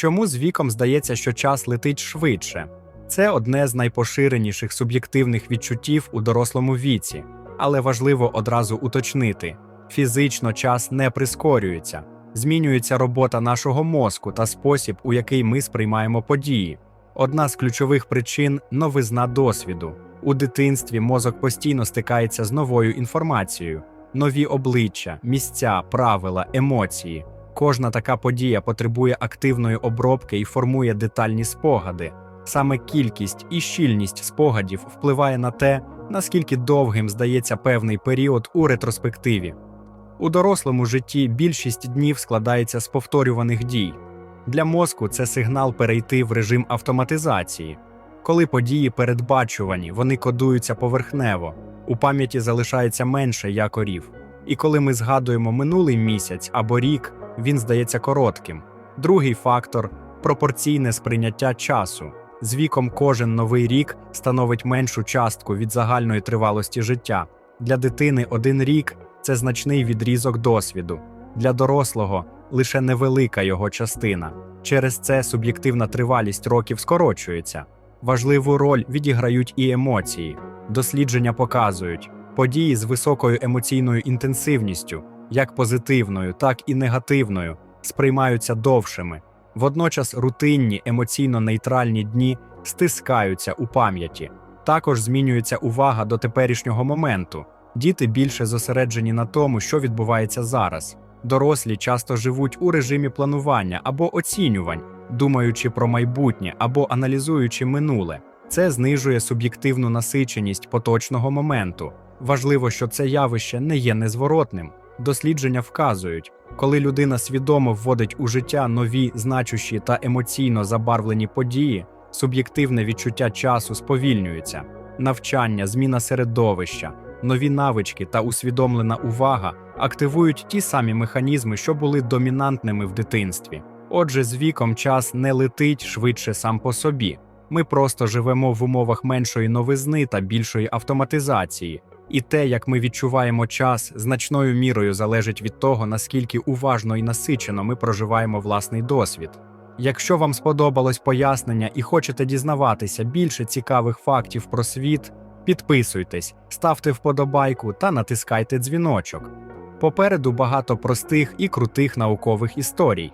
Чому з віком здається, що час летить швидше? Це одне з найпоширеніших суб'єктивних відчуттів у дорослому віці, але важливо одразу уточнити: фізично час не прискорюється, змінюється робота нашого мозку та спосіб, у який ми сприймаємо події. Одна з ключових причин новизна досвіду. У дитинстві мозок постійно стикається з новою інформацією, нові обличчя, місця, правила, емоції. Кожна така подія потребує активної обробки і формує детальні спогади. Саме кількість і щільність спогадів впливає на те, наскільки довгим здається певний період у ретроспективі. У дорослому житті більшість днів складається з повторюваних дій. Для мозку це сигнал перейти в режим автоматизації. Коли події передбачувані, вони кодуються поверхнево, у пам'яті залишається менше якорів. І коли ми згадуємо минулий місяць або рік, він здається коротким. Другий фактор пропорційне сприйняття часу. З віком кожен новий рік становить меншу частку від загальної тривалості життя. Для дитини один рік це значний відрізок досвіду, для дорослого лише невелика його частина. Через це суб'єктивна тривалість років скорочується. Важливу роль відіграють і емоції. Дослідження показують, події з високою емоційною інтенсивністю, як позитивною, так і негативною, сприймаються довшими. Водночас рутинні емоційно нейтральні дні стискаються у пам'яті. Також змінюється увага до теперішнього моменту. Діти більше зосереджені на тому, що відбувається зараз. Дорослі часто живуть у режимі планування або оцінювань, думаючи про майбутнє або аналізуючи минуле. Це знижує суб'єктивну насиченість поточного моменту. Важливо, що це явище не є незворотним. Дослідження вказують, коли людина свідомо вводить у життя нові значущі та емоційно забарвлені події, суб'єктивне відчуття часу сповільнюється. Навчання, зміна середовища, нові навички та усвідомлена увага активують ті самі механізми, що були домінантними в дитинстві. Отже, з віком час не летить швидше сам по собі. Ми просто живемо в умовах меншої новизни та більшої автоматизації. І те, як ми відчуваємо час, значною мірою залежить від того, наскільки уважно і насичено ми проживаємо власний досвід. Якщо вам сподобалось пояснення і хочете дізнаватися більше цікавих фактів про світ, підписуйтесь, ставте вподобайку та натискайте дзвіночок. Попереду багато простих і крутих наукових історій.